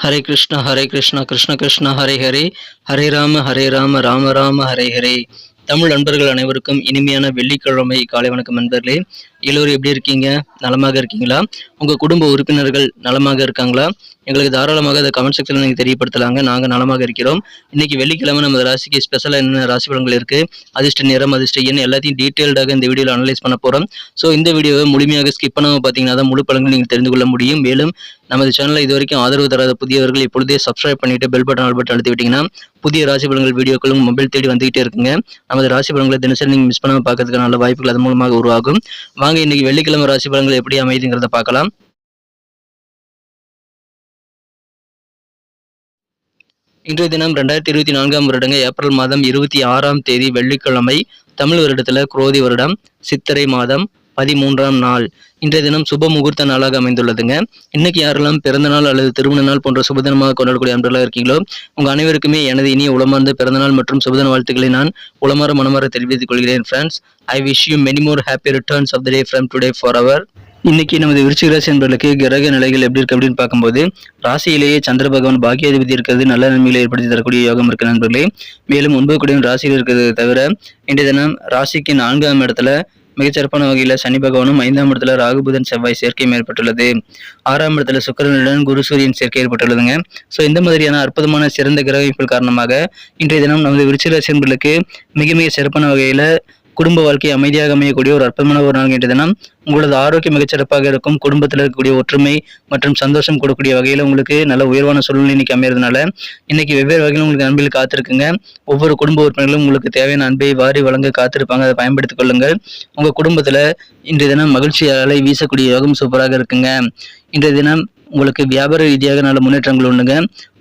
ஹரே கிருஷ்ணா ஹரே கிருஷ்ணா கிருஷ்ண கிருஷ்ணா ஹரே ஹரே. ஹரே ராம ஹரே ராம ராம ராம ஹரே ஹரே. தமிழ் நண்பர்கள் அனைவருக்கும் இனிமையான வெள்ளிக்கிழமை காலை வணக்கம் நண்பர்களே எல்லோரும் எப்படி இருக்கீங்க? நலமாக இருக்கீங்களா? உங்க குடும்ப உறுப்பினர்கள் நலமாக இருக்காங்களா? எங்களுக்கு தாராளமாக அதை கமெண்ட் செக்ஷனில் நீங்கள் தெரியப்படுத்தலாங்க. நாங்கள் நலமாக இருக்கிறோம். இன்னைக்கு வெள்ளிக்கிழமை நம்ம ராசிக்கு ஸ்பெஷலாக என்ன ராசி பலன்கள் இருக்குது அதிர்ஷ்ட நிறம் அதிர்ஷ்ட எண் எல்லாத்தையும் டீட்டெயில்டாக இந்த வீடியோவில் அனலைஸ் பண்ண போகிறோம் ஸோ இந்த வீடியோவை முழுமையாக ஸ்கிப் பண்ணாமல் பார்த்தீங்கன்னா தான் முழு பலன்கள் நீங்கள் தெரிந்து கொள்ள முடியும். மேலும் நமது சேனலில் இது வரைக்கும் ஆதரவு தராத புதியவர்கள் இப்பொழுதே சப்ஸ்கிரைப் பண்ணிட்டு பெல் பட்டன் ஆல் பட்டன் அழுத்தி விட்டிங்கன்னா புதிய ராசி பலன்கள் வீடியோக்களும் மொபைல் தேடி வந்துகிட்டே இருக்குங்க. நமது ராசி பலன்களை தினசரி நீங்கள் மிஸ் பண்ணாமல் பார்க்கறதுக்கு நல்ல வாய்ப்புகள் அது மூலமாக உருவாகும். வாங்க இன்னைக்கு வெள்ளிக்கிழமை ராசி பலன்கள் எப்படி அமைதுங்கிறத பார்க்கலாம். இன்றைய தினம் ரெண்டாயிரத்தி இருபத்தி நான்காம் வருடங்க ஏப்ரல் மாதம் இருபத்தி ஆறாம் தேதி வெள்ளிக்கிழமை தமிழ் வருடத்துல குரோதி வருடம் சித்திரை மாதம் பதிமூன்றாம் நாள். இன்றைய தினம் சுப முகூர்த்த நாளாக அமைந்துள்ளதுங்க. இன்னைக்கு யாரெல்லாம் பிறந்த நாள் அல்லது திருமண நாள் போன்ற சுபதினமாக கொண்டாடக்கூடிய அன்பர்களாக இருக்கீங்களோ உங்க அனைவருக்குமே எனது இனிய உளமார்ந்த பிறந்தநாள் மற்றும் சுபதின வாழ்த்துக்களை நான் உளமாற மனமாற தெரிவித்துக் கொள்கிறேன் friends I wish you many more happy returns of the day from today for our இன்னைக்கு நமது விருச்சிகராசி என்பர்களுக்கு கிரக நிலைகள் எப்படி இருக்கு அப்படின்னு பார்க்கும்போது ராசியிலேயே சந்திர பகவான் பாக்கியாதிபதி இருக்கிறது நல்ல நன்மைகளை ஏற்படுத்தி தரக்கூடிய யோகம் இருக்கு நண்பர்களே. மேலும் ஒன்பது கூடிய ராசியில் இருக்கிறது தவிர இன்றைய தினம் ராசிக்கு நான்காம் இடத்துல மிகச்சிறப்பான வகையில் சனி பகவானும் ஐந்தாம் இடத்துல ராகுபுதன் செவ்வாய் சேர்க்கையும் ஏற்பட்டுள்ளது ஆறாம் இடத்துல சுக்கரனுடன் குரு சூரியன் சேர்க்கை ஏற்பட்டுள்ளதுங்க. ஸோ இந்த மாதிரியான அற்புதமான சிறந்த கிரகங்கள் காரணமாக இன்றைய தினம் நமது விருச்சிக ராசி மிக மிக சிறப்பான வகையில் குடும்ப வாழ்க்கை அமைதியாக அமையக்கூடிய ஒரு அற்புதமான ஒரு நாள் என்ற தினம். உங்களது ஆரோக்கியம் மிகச்சிறப்பாக இருக்கும். குடும்பத்தில் இருக்கக்கூடிய ஒற்றுமை மற்றும் சந்தோஷம் கொடுக்கக்கூடிய வகையில் உங்களுக்கு நல்ல உயர்வான சூழ்நிலை இன்னைக்கு அமையிறதுனால இன்னைக்கு வெவ்வேறு வகையில் உங்களுக்கு அன்பில் காத்திருக்குங்க. ஒவ்வொரு குடும்ப உறுப்பினர்களும் உங்களுக்கு தேவையான அன்பை வாரி வழங்க காத்திருப்பாங்க. அதை பயன்படுத்திக் கொள்ளுங்கள். உங்கள் குடும்பத்தில் இன்றைய தினம் மகிழ்ச்சி அலை வீசக்கூடிய யோகம் சூப்பராக இருக்குங்க. இன்றைய தினம் உங்களுக்கு வியாபார ரீதியாக நல்ல முன்னேற்றங்கள் உண்டுங்க.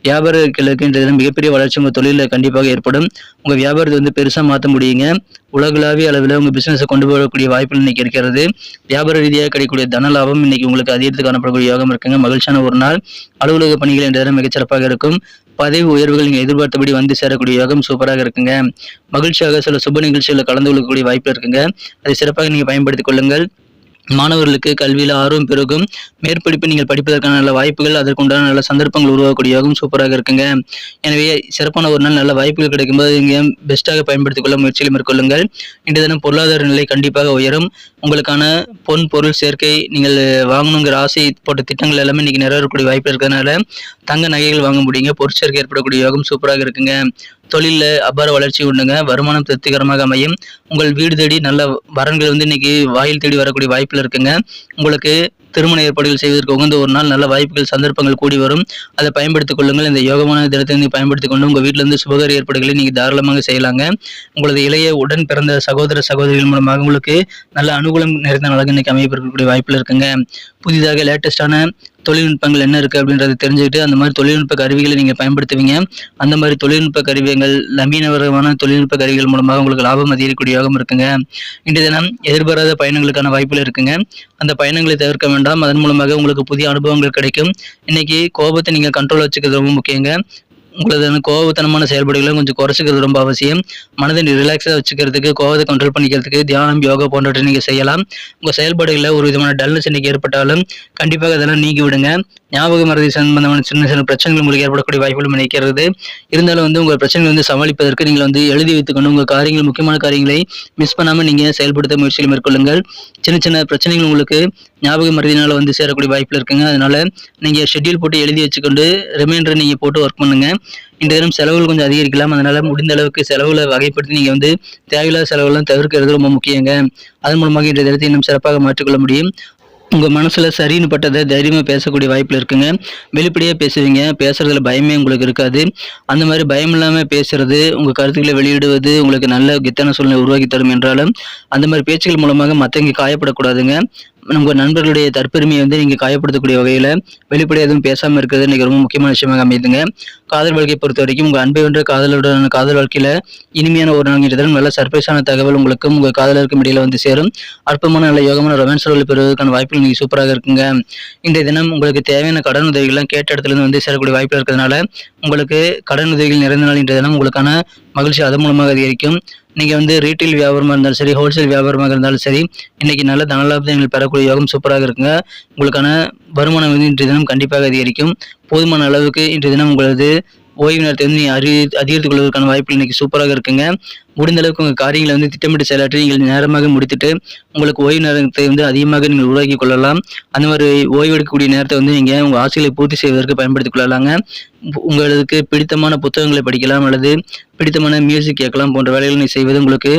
வியாபாரிகளுக்கு இன்றைய தினம் மிகப்பெரிய வளர்ச்சி உங்கள் தொழிலில் கண்டிப்பாக ஏற்படும். உங்கள் வியாபாரத்தை வந்து பெருசாக மாற்ற முடியுங்க. உலகளாவிய அளவில் உங்கள் பிஸ்னஸை கொண்டு போகக்கூடிய வாய்ப்புகள் இன்றைக்கி இருக்கிறது. வியாபார ரீதியாக கிடைக்கக்கூடிய தன லாபம் இன்னைக்கு உங்களுக்கு அதிகரித்து காணப்படக்கூடிய யோகம் இருக்குங்க. மகிழ்ச்சியான ஒரு நாள். அலுவலக பணிகள் இன்றைய தினம் மிகச்சிறப்பாக இருக்கும். பதவி உயர்வுகள் நீங்கள் எதிர்பார்த்தபடி வந்து சேரக்கூடிய யோகம் சூப்பராக இருக்குங்க. மகிழ்ச்சியாக சில சுப நிகழ்ச்சிகளில் கலந்து கொள்ளக்கூடிய வாய்ப்பு இருக்குங்க. அதை சிறப்பாக நீங்கள் பயன்படுத்திக் கொள்ளுங்கள். மாணவர்களுக்கு கல்வியில் ஆர்வம் பெருகும். மேற்படிப்பு நீங்கள் படிப்பதற்கான நல்ல வாய்ப்புகள் அதற்குண்டான நல்ல சந்தர்ப்பங்கள் உருவாக்கக்கூடிய யோகம் சூப்பராக இருக்குங்க. எனவே சிறப்பான ஒரு நாள் நல்ல வாய்ப்புகள் கிடைக்கும்போது நீங்கள் பெஸ்ட்டாக பயன்படுத்திக் கொள்ள முயற்சிகளை மேற்கொள்ளுங்கள். இன்றைய தினம் பொருளாதார நிலை கண்டிப்பாக உயரும். உங்களுக்கான பொன் பொருள் சேர்க்கை நீங்கள் வாங்கணுங்கிற ஆசை போட்ட திட்டங்கள் எல்லாமே இன்னைக்கு நிறைவேறக்கூடிய வாய்ப்பு இருக்கிறதுனால தங்க நகைகள் வாங்க முடியுங்க. பொருட்சேர்க்கை ஏற்படக்கூடிய யோகம் சூப்பராக இருக்குங்க. தொழிலில் அபார வளர்ச்சி உண்டுங்க. வருமானம் திருப்திகரமாக அமையும். உங்கள் வீடு தேடி நல்ல வரன்கள் வந்து இன்னைக்கு வாயில் தேடி வரக்கூடிய வாய்ப்பில் இருக்குங்க. உங்களுக்கு திருமண ஏற்பாடுகள் செய்வதற்கு உகந்த ஒரு நாள் நல்ல வாய்ப்புகள் சந்தர்ப்பங்கள் கூடி வரும். அதை பயன்படுத்திக் கொள்ளுங்கள். இந்த யோகமான தினத்தை நீங்கள் பயன்படுத்திக் கொண்டு உங்கள் வீட்டிலிருந்து சுபகார ஏற்பாடுகளை நீங்கள் தாராளமாக செய்யலாங்க. உங்களது இளைய உடன் பிறந்த சகோதர சகோதரிகள் மூலமாக உங்களுக்கு நல்ல அனுகூலம் நிறைந்த நாளாக இன்னைக்கு அமையப்படக்கூடிய வாய்ப்பில் இருக்குங்க. புதிதாக லேட்டஸ்டான தொழில்நுட்பங்கள் என்ன இருக்குது அப்படின்றத தெரிஞ்சுக்கிட்டு அந்த மாதிரி தொழில்நுட்ப கருவிகளை நீங்கள் பயன்படுத்துவீங்க. அந்த மாதிரி தொழில்நுட்ப கருவிகள் நவீனவரமான தொழில்நுட்ப கருவிகள் மூலமாக உங்களுக்கு லாபம் அதிகரிக்கக்கூடிய யோகம் இருக்குங்க. இன்றைய தினம் எதிர்பாராத பயணங்களுக்கான வாய்ப்புகள் இருக்குங்க. அந்த பயணங்களை தவிர்க்க வேண்டாம். அதன் மூலமாக உங்களுக்கு புதிய அனுபவங்கள் கிடைக்கும். இன்னைக்கு கோபத்தை நீங்கள் கண்ட்ரோல் வச்சுக்கிறது ரொம்ப முக்கியங்க. உங்களது கோபத்தனமான செயல்பாடுகளை கொஞ்சம் குறைச்சிக்கிறது ரொம்ப அவசியம். மனதை ரிலாக்ஸாக வச்சுக்கிறதுக்கு கோபத்தை கண்ட்ரோல் பண்ணிக்கிறதுக்கு தியானம் யோகா போன்றவற்றை நீங்கள் செய்யலாம். உங்கள் செயல்பாடுகளில் ஒரு விதமான டல்னஸ் இன்னைக்கு ஏற்பட்டாலும் கண்டிப்பாக அதெல்லாம் நீக்கி விடுங்க. ஞாபக மறதி சம்பந்தமான சின்ன சின்ன பிரச்சனைகள் உங்களுக்கு ஏற்படக்கூடிய வாய்ப்புகள் நினைக்கிறது. இருந்தாலும் வந்து உங்கள் பிரச்சனைகள் வந்து சமாளிப்பதற்கு நீங்கள் வந்து எழுதி வைத்துக்கொண்டு உங்கள் காரியங்கள் முக்கியமான காரியங்களை மிஸ் பண்ணாமல் நீங்கள் செயல்படுத்த முயற்சியில் மேற்கொள்ளுங்கள். சின்ன சின்ன பிரச்சனைகள் உங்களுக்கு ஞாபக மறதினால வந்து சேரக்கூடிய வாய்ப்பில் இருக்குங்க. அதனால் நீங்கள் ஷெட்யூல் போட்டு எழுதி வச்சுக்கொண்டு ரிமைண்டர் நீங்கள் போட்டு ஒர்க் பண்ணுங்கள் இந்த தினம் செலவுகள் கொஞ்சம் அதிகரிக்கலாம். அதனால் முடிந்த அளவுக்கு செலவுகளை வகைப்படுத்தி நீங்கள் வந்து தேவையில்லாத செலவுகள்லாம் தவிர்க்கிறது ரொம்ப முக்கியங்க. அதன் மூலமாக இன்றைய தினத்தை இன்னும் சிறப்பாக மாற்றிக்கொள்ள முடியும். உங்கள் மனசில் சரின்னு பட்டதை தைரியமாக பேசக்கூடிய வாய்ப்பில் இருக்குங்க. வெளிப்படையாக பேசுவீங்க. பேசுகிறதுல பயமே உங்களுக்கு இருக்காது. அந்த மாதிரி பயம் இல்லாமல் பேசுகிறது உங்கள் கருத்துக்களை வெளியிடுவது உங்களுக்கு நல்ல கெத்தான சூழ்நிலை உருவாக்கி தரும் என்றாலும் அந்த மாதிரி பேச்சுகள் மூலமாக மற்றவங்க காயப்படக்கூடாதுங்க. உங்கள் நண்பர்களுடைய தற்பெருமையை வந்து நீங்கள் காயப்படுத்தக்கூடிய வகையில் வெளிப்படையாக எதுவும் பேசாமல் இருக்கிறது இன்னைக்கு ரொம்ப முக்கியமான விஷயமாக அமைதுங்க காதல் வாழ்க்கையை பொறுத்த வரைக்கும் உங்கள் அன்பை வென்ற காதலுடன் காதல் வாழ்க்கையில் இனிமையான ஒரு நாள் நல்ல சர்ப்ரைஸான தகவல் உங்களுக்கும் உங்கள் காதலருக்கும் இடையில வந்து சேரும். அற்பமான நல்ல யோகமான ரொமான்ஸ் ரோல் பெறுவதற்கான வாய்ப்புகள் நீங்கள் சூப்பராக இருக்குங்க. இந்த தினம் உங்களுக்கு தேவையான கடன் உதவிகள்லாம் கேட்ட இடத்துல இருந்து வந்து சேரக்கூடிய வாய்ப்பு இருக்கிறதுனால உங்களுக்கு கடன் உதவிகள் நிறைந்த நாள் இன்றைய தினம் உங்களுக்கான மகிழ்ச்சி அதன் மூலமாக அதிகரிக்கும். இன்றைக்கி வந்து ரீட்டைல் வியாபாரமாக இருந்தாலும் சரி ஹோல்சேல் வியாபாரமாக இருந்தாலும் சரி இன்றைக்கி நல்ல தனலாபத்தை பெறக்கூடிய யோகம் சூப்பராக இருக்குங்க. உங்களுக்கான வருமானம் வந்து இன்றைய தினம் கண்டிப்பாக அதிகரிக்கும். போதுமான அளவுக்கு இன்றைய தினம் உங்களது ஓய்வு நேரத்தை வந்து நீங்கள் அறி அதிகரித்துக் கொள்வதற்கான வாய்ப்புகள் இன்னைக்கு சூப்பராக இருக்குங்க. முடிந்த அளவுக்கு உங்கள் காரியங்களை வந்து திட்டமிட்டு செயலாற்றி நீங்கள் நேரமாக முடித்துட்டு உங்களுக்கு ஓய்வு நேரத்தை வந்து அதிகமாக நீங்கள் உருவாக்கி கொள்ளலாம். அந்த மாதிரி ஓய்வு எடுக்கக்கூடிய நேரத்தை வந்து நீங்கள் உங்கள் ஆசைகளை பூர்த்தி செய்வதற்கு பயன்படுத்திக் கொள்ளலாங்க. உங்களுக்கு பிடித்தமான புத்தகங்களை படிக்கலாம் அல்லது பிடித்தமான மியூசிக் கேட்கலாம் போன்ற வேலைகளை நீ செய்வது உங்களுக்கு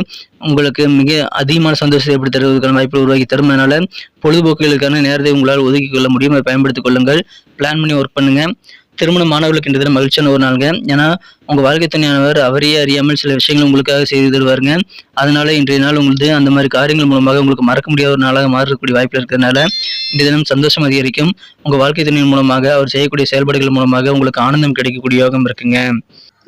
உங்களுக்கு மிக அதிகமான சந்தோஷத்தை ஏற்படுத்தி தருவதற்கான வாய்ப்பை உருவாக்கி தரும். அதனால் பொழுதுபோக்குகளுக்கான நேரத்தை உங்களால் ஒதுக்கிக் கொள்ள முடியும். அதை பயன்படுத்திக் கொள்ளுங்கள். பிளான் பண்ணி ஒர்க் பண்ணுங்கள் திருமண மாணவர்களுக்கு இந்த தினம் மகிழ்ச்சியான ஒரு நாளுங்க. ஏன்னா உங்கள் வாழ்க்கை துணையானவர் அவரையே அறியாமல் சில விஷயங்கள் உங்களுக்காக செய்து தருவாருங்க. அதனால இன்றைய நாள் உங்களுக்கு அந்த மாதிரி காரியங்கள் மூலமாக உங்களுக்கு மறக்க முடியாத ஒரு நாளாக மாறக்கூடிய வாய்ப்பு இருக்கிறதுனால இந்த தினம் சந்தோஷம் அதிகரிக்கும். உங்கள் வாழ்க்கை துணையின் மூலமாக அவர் செய்யக்கூடிய செயல்பாடுகள் மூலமாக உங்களுக்கு ஆனந்தம் கிடைக்கக்கூடிய யோகம் இருக்குங்க.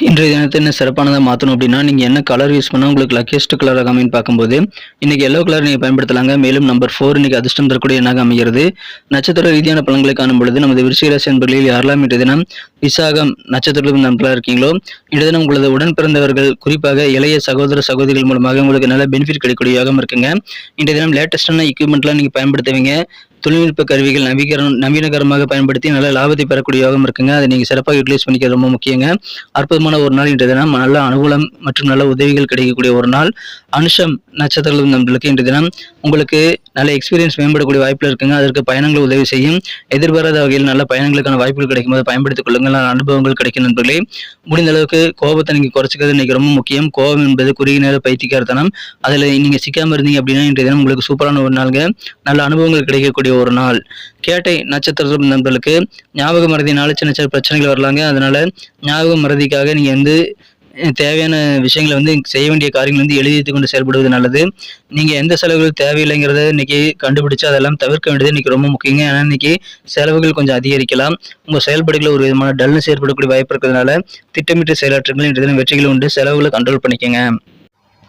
இன்றைய தினத்தை என்ன சிறப்பானதாக மாற்றணும் அப்படின்னா நீங்கள் என்ன கலர் யூஸ் பண்ணால் உங்களுக்கு லக்கியஸ்ட் கலராக அமைன்னு பார்க்கும்போது இன்றைக்கி எல்லோ கலர் நீங்கள் பயன்படுத்தலாங்க. மேலும் நம்பர் ஃபோர் இன்றைக்கி அதிர்ஷ்டம் தரக்கூடிய எண்ணாக அமைகிறது. நட்சத்திர ரீதியான பலன்களை காணும் பொழுது நமது விருச்சிகராசி என்பர்களில் யாரெல்லாம் இன்றைய தினம் விசாகம் நட்சத்திரத்தில் நண்பர்களாக இருக்கீங்களோ இன்றைய தினம் உங்களது உடன் பிறந்தவர்கள் குறிப்பாக இளைய சகோதர சகோதரிகள் மூலமாக உங்களுக்கு நல்ல பெனிஃபிட் கிடைக்கக்கூடிய யோகம் இருக்குங்க. இன்றைய தினம் லேட்டஸ்டான எக்யூப்மெண்ட்லாம் நீங்கள் பயன்படுத்துவீங்க. தொழில்நுட்ப கருவிகள் நவீகரம் நவீனகரமாக பயன்படுத்தி நல்ல லாபத்தை பெறக்கூடிய யோகம் இருக்குங்க. அதை நீங்கள் சிறப்பாக யூட்டிலைஸ் பண்ணிக்கிறது ரொம்ப முக்கியங்க. அற்புதமான ஒரு நாள் இன்றைய தினம். நல்ல அனுகூலம் மற்றும் நல்ல உதவிகள் கிடைக்கக்கூடிய ஒரு நாள். அனுஷம் நட்சத்திரம் நம்மளுக்கு இன்றைய தினம். உங்களுக்கு நல்ல எக்ஸ்பீரியன்ஸ் மேம்படக்கூடிய வாய்ப்புகள் இருக்குங்க. அதற்கு பயணங்கள் உதவி செய்யும். எதிர்பாராத வகையில் நல்ல பயணங்களுக்கான வாய்ப்புகள் கிடைக்கும் போது பயன்படுத்திக் கொள்ளுங்கள். நல்ல அனுபவங்கள் கிடைக்கும் நண்பர்களே. முடிந்த அளவுக்கு கோபத்தை நீங்கள் குறைச்சிக்கிறது இன்னைக்கு ரொம்ப முக்கியம். கோபம் என்பது குறுகிய நேர பைத்தியக்காரத்தனம் அதில் நீங்கள் சிக்காம இருந்தீங்க அப்படின்னா இன்றைய தினம் உங்களுக்கு சூப்பரான ஒரு நாளுங்க. நல்ல அனுபவங்கள் கிடைக்கக்கூடிய ஒரு நாள். கேட்டை நட்சத்திரம் நண்பர்களுக்கு ஞாபக மறதினால சின்ன சின்ன பிரச்சனைகள் வரலாங்க. அதனால ஞாபக மறதிக்காக நீங்கள் வந்து தேவையான விஷயங்களை வந்து செய்ய வேண்டிய காரியங்கள் வந்து எழுதி கொண்டு செயல்படுவது நல்லது. நீங்கள் எந்த செலவுகள் தேவையில்லைங்கிறத இன்னைக்கு கண்டுபிடிச்சு அதெல்லாம் தவிர்க்க வேண்டியது இன்னைக்கு ரொம்ப முக்கியங்க. ஏன்னா இன்னைக்கு செலவுகள் கொஞ்சம் அதிகரிக்கலாம். உங்கள் செயல்பாடுகளில் ஒரு விதமான டல்னஸ் ஏற்படக்கூடிய வாய்ப்பு இருக்கிறதுனால திட்டமிட்டு செயலாற்றுங்கள். இன்றைய தினம் வெற்றிகள் உண்டு. செலவுகளை கண்ட்ரோல் பண்ணிக்கங்க.